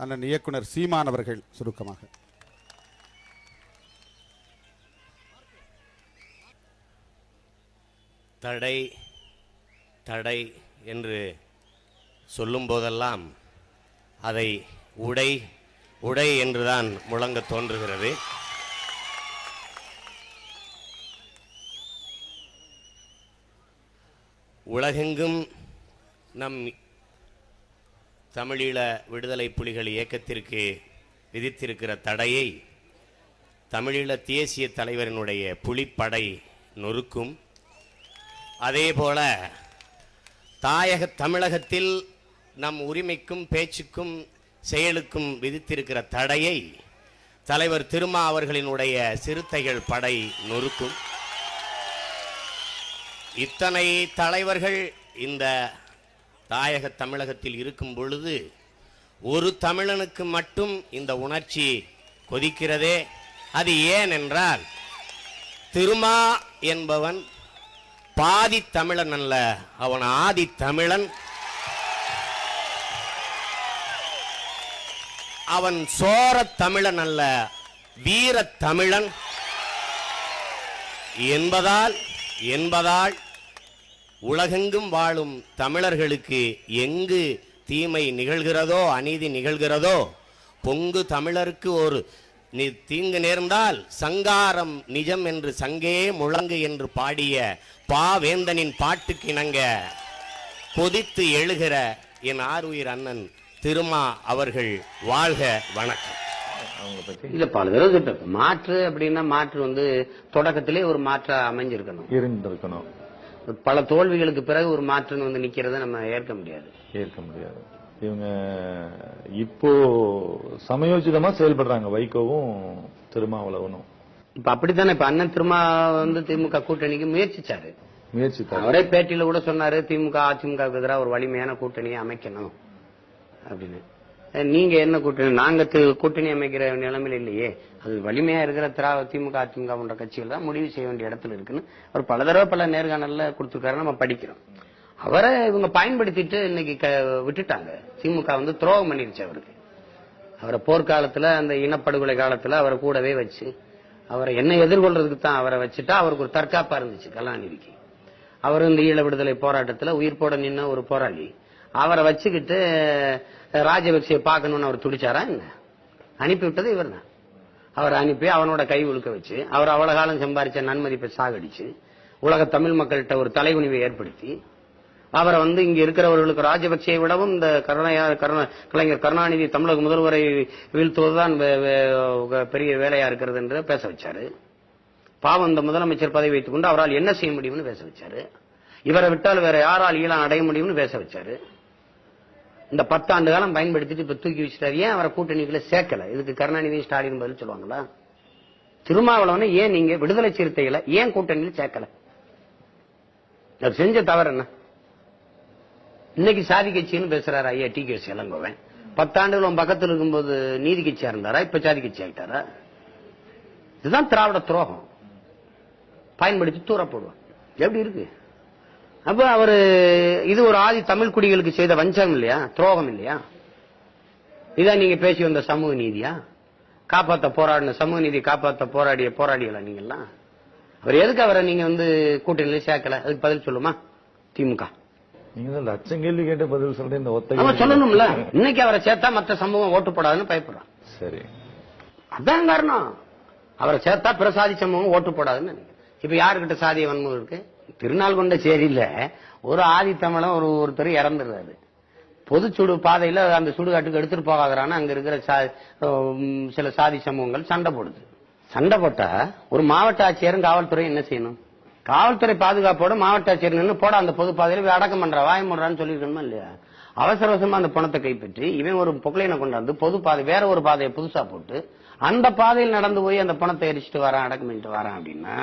அண்ணன் இயக்குனர் சீமான் அவர்கள் சுருக்கமாக. தடை தடை என்று சொல்லும்போதெல்லாம் அதை உடை உடை என்றுதான் முழங்க தோன்றுகிறது. உலகெங்கும் நம் தமிழீழ விடுதலை புலிகள் இயக்கத்திற்கு விதித்திருக்கிற தடையை தமிழீழ தேசிய தலைவரினுடைய புலிப்படை நொறுக்கும். அதேபோல தாயக தமிழகத்தில் நம் உரிமைக்கும் பேச்சுக்கும் செயலுக்கும் விதித்திருக்கிற தடையை தலைவர் திருமா அவர்களினுடைய சிறுத்தைகள் படை நொறுக்கும். இத்தனை தலைவர்கள் இந்த தாயக தமிழகத்தில் இருக்கும் பொழுது ஒரு தமிழனுக்கு மட்டும் இந்த உணர்ச்சி கொதிக்கிறதே? அது ஏன் என்றால் திருமா என்பவன் பாதி தமிழன் அல்ல அவன் ஆதி தமிழன். அவன் சோர தமிழன் அல்ல வீர தமிழன். என்பதால் என்பதால் உலகெங்கும் வாழும் தமிழர்களுக்கு எங்கு தீமை நிகழ்கிறதோ அநீதி நிகழ்கிறதோ பொங்கு தமிழருக்கு ஒரு நி- தீங்கு நேர்ந்தால் சங்காரம் நிஜம் என்று சங்கே முழங்கு என்று பாடிய பாவேந்தனின் பாட்டுக்கு இணங்க கொதித்து எழுகிற என் ஆருயிர் அண்ணன் திருமா அவர்கள் வாழ்க வணக்கம். இல்ல பல தடவை. மாற்று அப்படின்னா மாற்று வந்து தொடக்கத்திலே ஒரு மாற்றா அமைஞ்சிருக்கணும். இருந்திருக்கணும். பல தோல்விகளுக்கு பிறகு ஒரு மாற்றுன்னு வந்து நிக்கிறத நம்ம ஏற்க முடியாது. ஏற்க முடியாது. இவங்க இப்போ சமயோசிதமா செயல்படுறாங்க. வைகோவும் திருமாவளவனும். இப்ப அப்படித்தானே? இப்ப அண்ணன் திருமா வந்து திமுக கூட்டணிக்கு முயற்சிச்சாரு. முயற்சி அவரே பேட்டியில கூட சொன்னாரு திமுக அதிமுகவுக்கு எதிராக ஒரு வலிமையான கூட்டணியை அமைக்கணும் அப்படின்னு. நீங்க என்ன கூட்டணி? நாங்க கூட்டணி அமைக்கிற நிலைமையில இல்லையே. அது வலிமையா இருக்கிற திரா திமுக அதிமுக போன்ற கட்சிகள் தான் முடிவு செய்ய வேண்டிய இடத்துல இருக்குன்னு அவர் பல தடவை பல நேர்காணல்ல கொடுத்துருக்காரு. நம்ம படிக்கிறோம். அவரை இவங்க பயன்படுத்திட்டு இன்னைக்கு க- விட்டுட்டாங்க. திமுக வந்து துரோகம் பண்ணிருச்சு அவருக்கு. அவரை போர்க்காலத்துல அந்த இனப்படுகொலை காலத்துல அவரை கூடவே வச்சு அவரை என்ன எதிர்கொள்றதுக்கு தான் அவரை வச்சுட்டா அவருக்கு ஒரு தற்காப்பா இருந்துச்சு கலாநிதிக்கு. அவர் இந்த ஈழ விடுதலை போராட்டத்துல உயிர் போட நின்ன ஒரு போராளி. அவரை வச்சுக்கிட்டு ராஜபக்சே பார்க்கணும்னு அவர் துடிச்சாரா என்ன? அனுப்பி விட்டது இவர் தான் அவரை அனுப்பி அவனோட கை உழுக்க வச்சு அவர் அவ்வளவு காலம் சம்பாரிச்ச நன்மதிப்பை சாகடிச்சு உலக தமிழ் மக்கள்கிட்ட ஒரு தலைகுனிவை ஏற்படுத்தி அவரை வந்து இங்க இருக்கிறவர்களுக்கு ராஜபக்சேயை விடவும் இந்த கருணையா கருண கலைஞர் கருணாநிதி தமிழக முதல்வரை வீழ்த்துவதுதான் பெரிய வேலையா இருக்கிறது என்று பேச வச்சாரு. பாவம் இந்த முதலமைச்சர் பதவி வைத்துக் கொண்டு அவரால் என்ன செய்ய முடியும்னு பேச வச்சாரு. இவரை விட்டால் வேற யாரால் ஈழம் அடைய முடியும்னு பேச வச்சாரு. இந்த பத்தாண்டு காலம் பயன்படுத்திட்டு இப்ப தூக்கி வச்சிட்டாரு. ஏன் அவரை கூட்டணிக்குள்ள சேர்க்கல? இதுக்கு கருணாநிதி ஸ்டாலின் பதில் சொல்லுவாங்களா? திருமாவளவனை ஏன் நீங்க விடுதலை சிறுத்தைகளை ஏன் கூட்டணியில் சேர்க்கல? செஞ்ச தவறு என்ன? இன்னைக்கு சாதி கட்சின்னு பேசுறாரு ஐயா டி கே இளங்கோவன் பத்தாண்டுகள் உன் பக்கத்துல இருக்கும்போது நீதி கட்சியா இருந்தாரா? இப்ப சாதி கட்சி ஆகிட்டாரா இதுதான் திராவிட துரோகம். பயன்படுத்தி தூர போடுவான் எப்படி இருக்கு? அப்ப அவரு இது ஒரு ஆதி தமிழ் குடிகளுக்கு செய்த வஞ்சகம் இல்லையா? துரோகம் இல்லையா? இதான் நீங்க பேசி வந்த சமூக நீதியா? காப்பாத்த போராடின சமூக நீதி காப்பாத்த போராடிய போராடிகளா நீங்கெல்லாம்? அவர் எதுக்கு அவரை நீங்க வந்து கூட்டணியில சேர்க்கல? அதுக்கு பதில் சொல்லுமா? திமுக. நீங்க லட்சம் கேள்வி கேட்டு பதில் சொல்றேன் இந்த ஒத்த. சொல்லணும்ல. இன்னைக்கு அவரை சேர்த்தா மற்ற சமூகம் ஓட்டு போடாதுன்னு பயப்படுறான். சரி. அதான் காரணம். அவரை சேர்த்தா பிற சாதி சமூகம் ஓட்டு போடாதுன்னு. இப்ப யாருக்கிட்ட சாதிய வன்முறை இருக்கு? திருநாள் கொண்ட சேரியில ஒரு ஆதி ஒரு ஒருத்தர் இறந்துடுறாரு. பொது சுடு பாதையில அந்த சுடுகாட்டுக்கு எடுத்துட்டு போகாதான்னு அங்க இருக்கிற சா- சில சாதி சமூகங்கள் சண்டை போடுது. சண்டை போட்டா ஒரு மாவட்ட ஆட்சியரும் காவல்துறை என்ன செய்யணும்? காவல்துறை பாதுகாப்போட மாவட்ட ஆட்சியர் நின்று போட அந்த பொது பாதையில போய் அடக்கம் பண்ற வாய முடுறான்னு இல்லையா? அவசர அவசரமா அந்த பணத்தை கைப்பற்றி இவன் ஒரு பொக்கலைனை கொண்டாந்து பொது பாதை வேற ஒரு பாதையை புதுசா போட்டு அந்த பாதையில் நடந்து போய் அந்த பணத்தை எரிச்சிட்டு வரான் அடக்கம் பண்ணிட்டு வரான் அப்படின்னா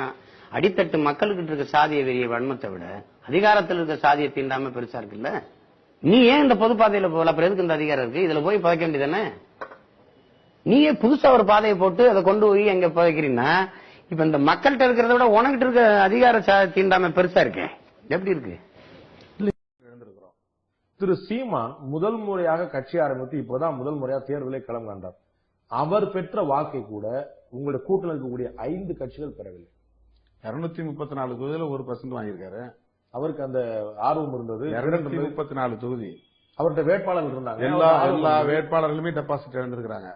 அடித்தட்டு மக்களுக்கிட்ட இருக்க சாதிய வெறிய வன்மத்தை விட அதிகாரத்தில் இருக்க சாதிய தீண்டாம பெருசா இருக்குல்ல? நீ ஏன் இந்த பொது பாதையில போகல? அப்புறம் எதுக்கு இந்த அதிகாரம் இருக்கு? இதுல போய் புதைக்க வேண்டியதானே நீயே புதுசா ஒரு பாதையை போட்டு அதை கொண்டு போய் எங்க புதைக்கிறீங்கன்னா இப்ப இந்த மக்கள்கிட்ட இருக்கிறத விட உனக்கிட்ட இருக்க அதிகார தீண்டாம தீண்டாமை பெருசா இருக்கேன் எப்படி இருக்கு? திரு சீமான் முதல் முறையாக கட்சி ஆரம்பித்து இப்பதான் முதல் முறையா தேர்தலை களம் கண்டார். அவர் பெற்ற வாக்கை கூட உங்களுடைய கூட்டணி இருக்கக்கூடிய ஐந்து கட்சிகள் பெறவில்லை. இருநூத்தி முப்பத்தி நாலு தொகுதியில ஒரு பர்சன்ட் வாங்கியிருக்காரு. அவருக்கு அந்த ஆர்வம் இருந்தது. இருநூத்தி முப்பத்தி நாலு தொகுதி. அவர்கிட்ட வேட்பாளர்கள் இருந்தாங்க. எல்லா எல்லா. வேட்பாளர்களுமே டெபாசிட் இழந்திருக்கிறாங்க.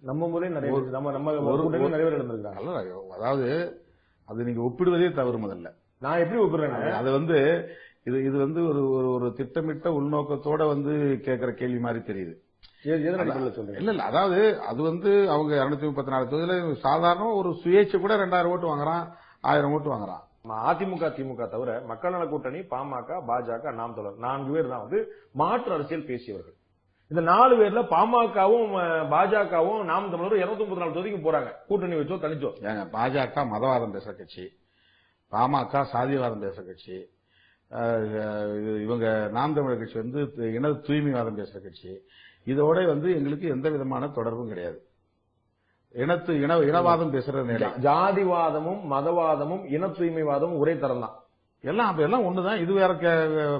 நம்ம முறையும் நிறைய நம்ம நம்ம ஒரு- நிறைய பேர் இருந்திருக்காங்க அல்ல, அதாவது அது நீங்க ஒப்பிடுவதே தவறு முதல்ல. நான் எப்படி ஒப்புறேன் அது வந்து இது இது வந்து ஒரு ஒரு ஒரு திட்டமிட்ட உள்நோக்கத்தோட வந்து கேட்கிற கேள்வி மாதிரி தெரியுது. இல்ல இல்ல அதாவது அது வந்து அவங்க இருநூத்தி முப்பத்தி நாலு தொகுதியில சாதாரண ஒரு சுயேட்சை கூட ரெண்டாயிரம் ஓட்டு வாங்குறான். ஆயிரம் ஓட்டு வாங்குறான். அதிமுக திமுக தவிர மக்கள் நல கூட்டணி பாமக பாஜக நாம் தொடர் நான்கு பேர் தான் வந்து மாற்று அரசியல் பேசியவர்கள். இந்த நாலு பேர்ல பாமகவும் பாஜகவும் நாம் தமிழரும் இருநூத்தி முப்பத்தி நாலு தொகுதிக்கு போறாங்க. கூட்டணி வச்சோ தனிச்சோ. ஏங்க பாஜக மதவாதம் பேசுற கட்சி. பாமக சாதியவாதம் பேசுற கட்சி. இவங்க நாம் தமிழர் கட்சி வந்து இன தூய்மைவாதம் பேசுற கட்சி. இதோட வந்து எங்களுக்கு எந்த விதமான தொடர்பும் கிடையாது. இனத்து இன இனவாதம் பேசுற நிலை. ஜாதிவாதமும் மதவாதமும் இன தூய்மைவாதமும் ஒரே தரம் தான். எல்லாம் அப்ப எல்லாம் ஒண்ணுதான். இது வேற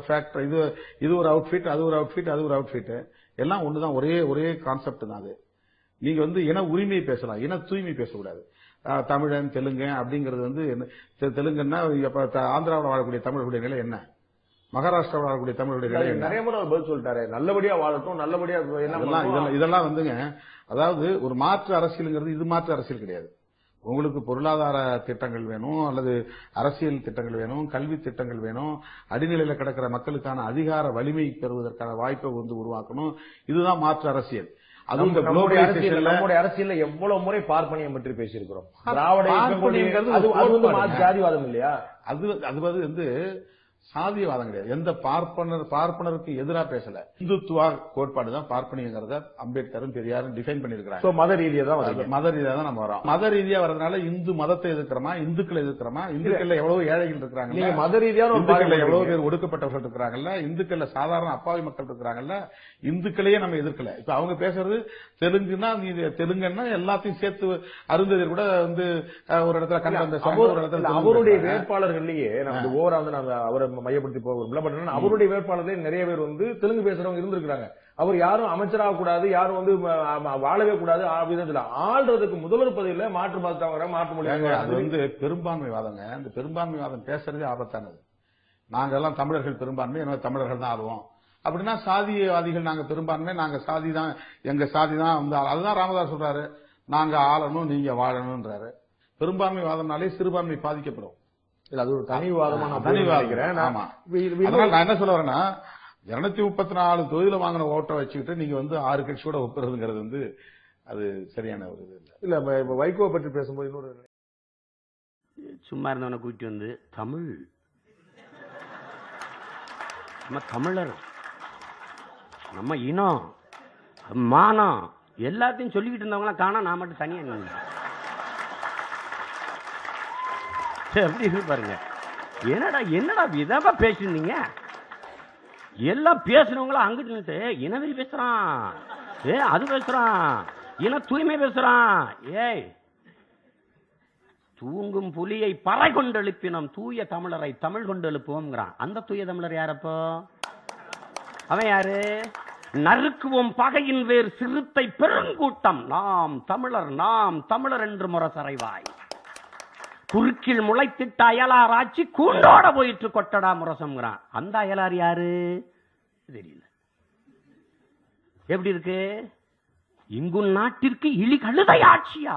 ஃபேக்டர் இது இது ஒரு அவுட்ஃபிட் அது ஒரு அவுட்ஃபிட் அது ஒரு அவுட்ஃபிட் எல்லாம் ஒண்ணுதான். ஒரே ஒரே கான்செப்ட் தான் அது. நீங்க வந்து இன உரிமை பேசலாம். இன தூய்மை பேசக்கூடாது. தமிழன் தெலுங்கன் அப்படிங்கிறது வந்து தெலுங்குன்னா ஆந்திராவில் வாழக்கூடிய தமிழர்களுடைய நிலை என்ன? மகாராஷ்டிராவில் நிலை என்ன? நிறைய முறை பதில் சொல்லிட்டாரு. நல்லபடியா வாழட்டும் நல்லபடியா என்ன இதெல்லாம்? இதெல்லாம் வந்துங்க அதாவது ஒரு மாற்று அரசியலுங்கிறது இது மாற்று அரசியல் கிடையாது. உங்களுக்கு பொருளாதார திட்டங்கள் வேணும் அல்லது அரசியல் திட்டங்கள் வேணும் கல்வி திட்டங்கள் வேணும் அடிநிலையில கிடக்கிற மக்களுக்கான அதிகார வலிமை பெறுவதற்கான வாய்ப்பை வந்து உருவாக்கணும். இதுதான் மாற்று அரசியல். நம்முடைய அரசியல் எவ்வளவு முறை பார்ப்பனியம் பற்றி பேசியிருக்கிறோம். திராவிட அது வந்து ஜாதிவாதம் இல்லையா? அது அது வந்து சாதியவாதம் கிடையாது. எந்த பார்ப்பனர் பார்ப்பனருக்கு எதிராக பேசல. இந்துத்துவா கோட்பாடு தான் பார்ப்பனியங்கிறத அம்பேத்கரும் பெரியாரும் டிஃபைன் பண்ணிருக்கிறாங்க மத ரீதியா தான் மத ரீதியா தான் நம்ம வரோம் மத ரீதியா வரதுனால இந்து மதத்தை எதிர்க்கிறோமா இந்துக்களை எதிர்க்கிறோமா? இந்துக்கள்ல எவ்வளவு ஏழைகள் இருக்கிறாங்க நீங்க மத இந்துக்கள்ல பார்வை எவ்வளவு. பேர் ஒடுக்கப்பட்டவர்கள் இருக்கிறாங்கல்ல? இந்துக்கள்ல சாதாரண அப்பாவி மக்கள் இருக்கிறாங்கல்ல? இந்துக்களையே நம்ம எதிர்க்கல. இப்ப அவங்க பேசுறது தெலுங்குன்னா நீ தெலுங்குன்னா எல்லாத்தையும் சேர்த்து அருந்ததியர் கூட வந்து ஒரு இடத்துல கண்டு இடத்துல இல்ல, தெலுங்கு அவருடைய. வேட்பாளர்கள்லயே இந்த ஓவரா வந்து நம்ம அவரை மையப்படுத்தி போக விரும்பல. பட் என்னன்னா, அவருடைய வேட்பாளர்களே நிறைய பேர் வந்து தெலுங்கு பேசுறவங்க இருந்திருக்காங்க அவர் யாரும் அமைச்சராக கூடாது யாரும் வந்து வாழவே கூடாது விதத்துல ஆள்றதுக்கு முதல்வர் பதவியில மாற்று மதத்தவங்க மாற்று மொழி ஏங்க, அது வந்து பெரும்பான்மைவாதங்க. இந்த பெரும்பான்மைவாதம் பேசுறதே ஆபத்தானது. நாங்க எல்லாம் தமிழர்கள் பெரும்பான்மை எனவே தமிழர்கள் தான் ஆளுவோம் அப்படின்னா சாதியவாதிகள் நாங்க பெரும்பான்மை நாங்க சாதி தான் எங்க சாதி தான் வந்து அதுதான் ராமதாஸ் சொல்றாரு. நாங்க ஆளணும் நீங்க வாழணும்ன்றாரு. பெரும்பான்மைவாதம்னாலே சிறுபான்மை பாதிக்கப்படும். இல்ல அது ஒரு நான் தனிவாதம். நினைக்கிறேன். நான் ஆமா. இது- இது- அதனால நான் என்ன சொல்ல வரேன்னா இருநூத்தி முப்பத்தி நாலு தொகுதியில வாங்கின ஓட்டை வச்சுக்கிட்டு நீங்க வந்து ஆறு கட்சியோட ஒப்புறதுங்கிறது வந்து அது சரியான ஒரு இது இல்லை. இல்ல இப்ப- வைகோ பற்றி பேசும்போது இன்னொரு சும்மா இருந்தவனை கூட்டி வந்து தமிழ். நம்ம தமிழர். நம்ம இனம். மானம் எல்லாத்தையும் சொல்லிக்கிட்டு இருந்தவங்களாம் காணா நான் மட்டும் தனியா நின்னு எப்படி பாருங்க. என்னடா என்னடா விதமா பேசிருந்தீங்க? எல்லாம் பேசுனவங்களும் அங்கிட்டு நின்று இனவெறி பேசுறான். ஏ அது பேசுறான். இன தூய்மை பேசுறான். ஏய் தூங்கும் புலியை பறை கொண்டு எழுப்பினோம். தூய தமிழரை தமிழ் கொண்டு எழுப்புவோம்ங்கிறான். அந்த தூய தமிழர் யாரப்போ அவன் யாரு? நறுக்குவோம் பகையின் வேறு சிறுத்தை பெருங்கூட்டம். நாம் தமிழர் நாம் தமிழர் என்று முரசறைவாய். குறுக்கில் முளைத்திட்ட அயலார் ஆட்சி கூண்டோட போயிட்டு கொட்டடா முரசம்ங்கிறான். அந்த அயலார் யாரு? தெரியல. எப்படி இருக்கு? இங்கு நாட்டிற்கு இழி கழுதை ஆட்சியா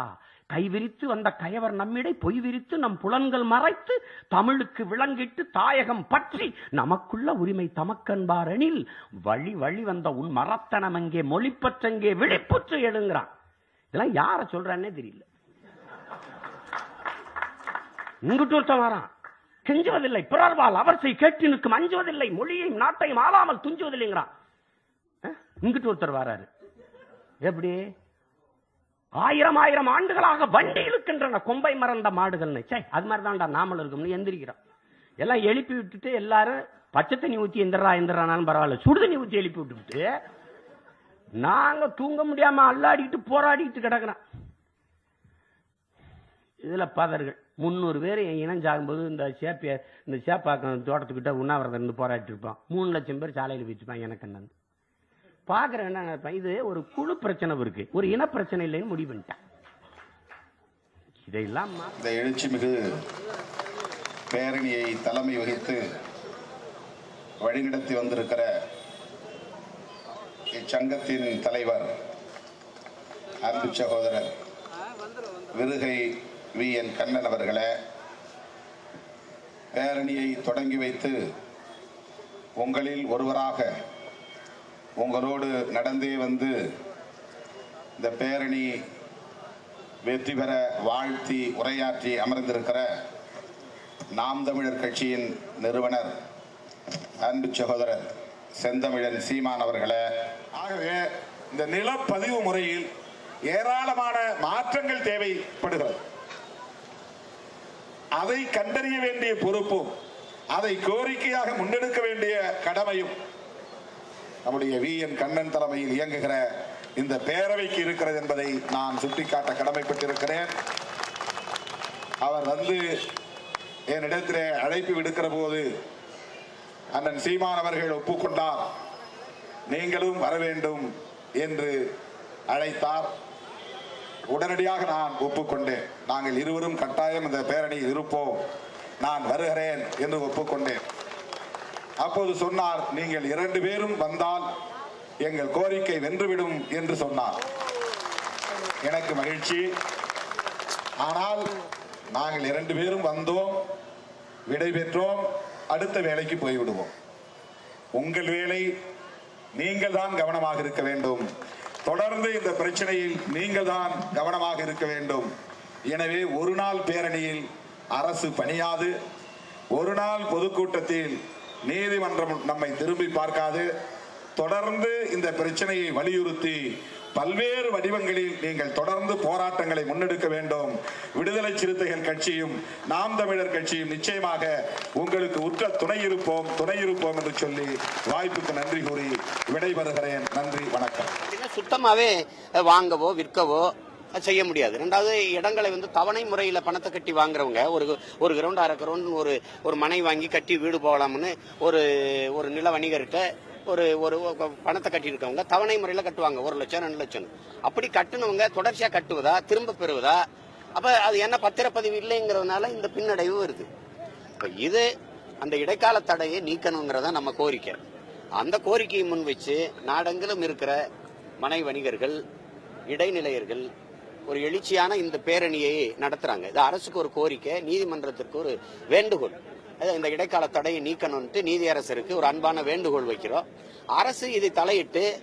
கைவிரித்து வந்த கயவர் நம்மிடை பொய் விரித்து நம் புலன்கள் மறைத்து தமிழுக்கு விளங்கிட்டு தாயகம் பற்றி நமக்குள்ள உரிமை தமக்கன்பாரனில் வழி வழி வந்த உன் மரத்தனம் அங்கே மொழிப்பற்றங்கே விழிப்புற்று எழுங்கிறான். இதெல்லாம் யார சொல்றான்னே தெரியல. இங்கிட்டு ஒருத்தன் வரான். கெஞ்சுவதில்லை. பிறர்வால் அவர்சை கேட்டு நிற்கும். அஞ்சுவதில்லை. மொழியையும் நாட்டையும் ஆளாமல் துஞ்சுவதில்லைங்கிறான். இங்கிட்டு ஒருத்தர் வராரு. எப்படி? ஆயிரம் ஆயிரம் ஆண்டுகளாக வண்டி இழுக்கின்றன கொம்பை மறந்த மாடுகள்னு. சே அது மாதிரி தான்டா நாமல் இருக்கும்னு எந்திரிக்கிறோம். எல்லாம் எழுப்பி விட்டுட்டு எல்லாரும் பச்சை தண்ணி ஊற்றி எந்திரா எந்திரானாலும் பரவாயில்ல. சுடு தண்ணி ஊற்றி எழுப்பி விட்டுவிட்டு நாங்க தூங்க முடியாம அல்லாடிக்கிட்டு போராடிக்கிட்டு கிடக்குறோம். இதுல பதர்கள். முந்நூறு பேர் என் இனம் சாகும்போது இந்த சேப்பிய இந்த சேப்பாக்கம் தோட்டத்துக்கிட்ட உண்ணாவிரதம் இருந்து போராட்டி இருப்பான் மூணு லட்சம் பேர் சாலையில் வச்சுப்பான் எனக்கு என்னன்னு. பார்க்குற என்ன நினைப்பேன் இது ஒரு குழு பிரச்சனை இருக்கு. ஒரு இன பிரச்சனை இல்லைன்னு முடிவு பண்ணிட்டேன். இதையெல்லாம் இந்த எழுச்சி மிகு பேரணியை தலைமை வகித்து வழிநடத்தி வந்திருக்கிற இச்சங்கத்தின் தலைவர் அன்பு சகோதரர் விருகை வி. என். கண்ணன் அவர்களே பேரணியை தொடங்கி வைத்து உங்களில் ஒருவராக உங்களோடு நடந்தே வந்து இந்த பேரணி வெற்றி பெற வாழ்த்தி உரையாற்றி அமர்ந்திருக்கிற நாம் தமிழர் கட்சியின் நிறுவனர் அன்பு சகோதரர் செந்தமிழன் சீமான் அவர்களே. ஆகவே இந்த நிலப்பதிவு முறையில் ஏராளமான மாற்றங்கள் தேவைப்படுகிறது. அதை கண்டறிய வேண்டிய பொறுப்பும் அதை கோரிக்கையாக முன்னெடுக்க வேண்டிய கடமையும் நம்முடைய வி. என். கண்ணன் தலைமையில் இயங்குகிற இந்த பேரவைக்கு இருக்கிறது என்பதை நான் சுட்டிக்காட்ட கடமைப்பட்டிருக்கிறேன். அவர் வந்து என்னிடத்திலே அழைப்பு விடுக்கிற போது அண்ணன் சீமான் அவர்கள் ஒப்புக்கொண்டார். நீங்களும் வர வேண்டும் என்று அழைத்தார். உடனடியாக நான் ஒப்புக்கொண்டேன். நாங்கள் இருவரும் கட்டாயம் இந்த பேரணியில் இருப்போம். நான் வருகிறேன் என்று ஒப்புக்கொண்டேன். அப்போது சொன்னார் நீங்கள் இரண்டு பேரும் வந்தால் எங்கள் கோரிக்கை வென்றுவிடும் என்று சொன்னார். எனக்கு மகிழ்ச்சி. ஆனால் நாங்கள் இரண்டு பேரும் வந்தோம் விடைபெற்றோம் அடுத்த வேலைக்கு போய்விடுவோம். உங்கள் வேலை நீங்கள் தான் கவனமாக இருக்க வேண்டும். தொடர்ந்து இந்த பிரச்சனையில் நீங்கள் தான் கவனமாக இருக்க வேண்டும். எனவே ஒரு நாள் பேரணியில் அரசு பணியாது. ஒரு நாள் பொதுக்கூட்டத்தில் நீதிமன்றம் நம்மை திரும்பி பார்க்காது. தொடர்ந்து இந்த பிரச்சனையை வலியுறுத்தி பல்வேறு வடிவங்களில் நீங்கள் தொடர்ந்து போராட்டங்களை முன்னெடுக்க வேண்டும். விடுதலை சிறுத்தைகள் கட்சியும் நாம் தமிழர் கட்சியும் நிச்சயமாக உங்களுக்கு உற்ற துணை இருப்போம் துணை இருப்போம் என்று சொல்லி வாய்ப்புக்கு நன்றி கூறி விடைபெறுகிறேன். நன்றி வணக்கம். சுத்தமாவே வாங்கவோ விற்கவோ செய்ய முடியாது. ரெண்டாவது இடங்களை வந்து தவணை முறையில் பணத்தை கட்டி வாங்குறவங்க ஒரு ஒரு கிரவுண்ட் அரை கிரவுண்ட் ஒரு ஒரு மனை வாங்கி கட்டி வீடு போகலாம்னு ஒரு ஒரு நில வணிகர்கிட்ட ஒரு ஒரு பணத்தை கட்டியிருக்கவங்க தவணை முறையில் கட்டுவாங்க ஒரு லட்சம் ரெண்டு லட்சம் அப்படி கட்டினவங்க தொடர்ச்சியாக கட்டுவதா திரும்ப பெறுவதா? அப்போ அது என்ன பத்திரப்பதிவு இல்லைங்கிறதுனால இந்த பின்னடைவு வருது. இப்போ இது அந்த இடைக்கால தடையை நீக்கணுங்கிறதா நம்ம கோரிக்கை. அந்த கோரிக்கையை முன் வச்சு நாடெங்கிலும் இருக்கிற மனை வணிகர்கள் இடைநிலையர்கள் ஒரு எழுச்சியான இந்த பேரணியை நடத்துறாங்க. இது அரசுக்கு ஒரு கோரிக்கை நீதிமன்றத்திற்கு ஒரு வேண்டுகோள். இந்த இடைக்கால தடையை நீக்கணும்ட்டு நீதியரசருக்கு ஒரு அன்பான வேண்டுகோள் வைக்கிறோம். அரசு இதை தலையிட்டு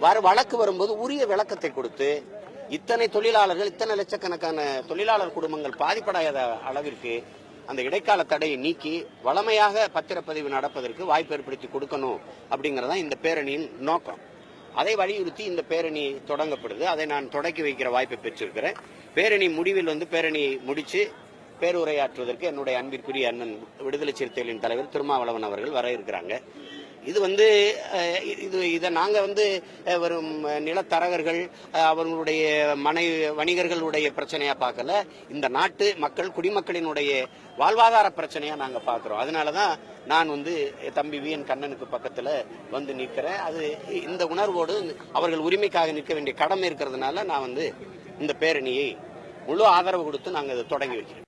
வர வழக்கு வரும்போது உரிய விளக்கத்தை கொடுத்து இத்தனை தொழிலாளர்கள் இத்தனை லட்சக்கணக்கான தொழிலாளர் குடும்பங்கள் பாதிப்படையாத அளவிற்கு அந்த இடைக்கால தடையை நீக்கி வளமையாக பத்திரப்பதிவு நடப்பதற்கு வாய்ப்பு ஏற்படுத்தி கொடுக்கணும் அப்படிங்கறதான் இந்த பேரணியின் நோக்கம். அதை வலியுறுத்தி இந்த பேரணி தொடங்கப்படுது. அதை நான் தொடக்கி வைக்கிற வாய்ப்பை பெற்றிருக்கிறேன். பேரணி முடிவில் வந்து பேரணியை முடிச்சு பேருரையாற்றுவதற்கு என்னுடைய அன்பிற்குரிய அண்ணன் விடுதலை சிறுத்தைகளின் தலைவர் திருமாவளவன் அவர்கள் வர இருக்கிறாங்க. இது வந்து இது இதை நாங்கள் வந்து வரும் நிலத்தரகர்கள் அவர்களுடைய மனை வணிகர்களுடைய பிரச்சனையாக பார்க்கல. இந்த நாட்டு மக்கள் குடிமக்களினுடைய வாழ்வாதார பிரச்சனையாக நாங்கள் பார்க்குறோம். அதனால தான் நான் வந்து தம்பி வி என் கண்ணனுக்கு பக்கத்தில் வந்து நிற்கிறேன் அது இந்த உணர்வோடு அவர்கள் உரிமைக்காக நிற்க வேண்டிய கடமை இருக்கிறதுனால நான் வந்து இந்த பேரணியை முழு ஆதரவு கொடுத்து நாங்கள் இதை தொடங்கி வைக்கிறோம்.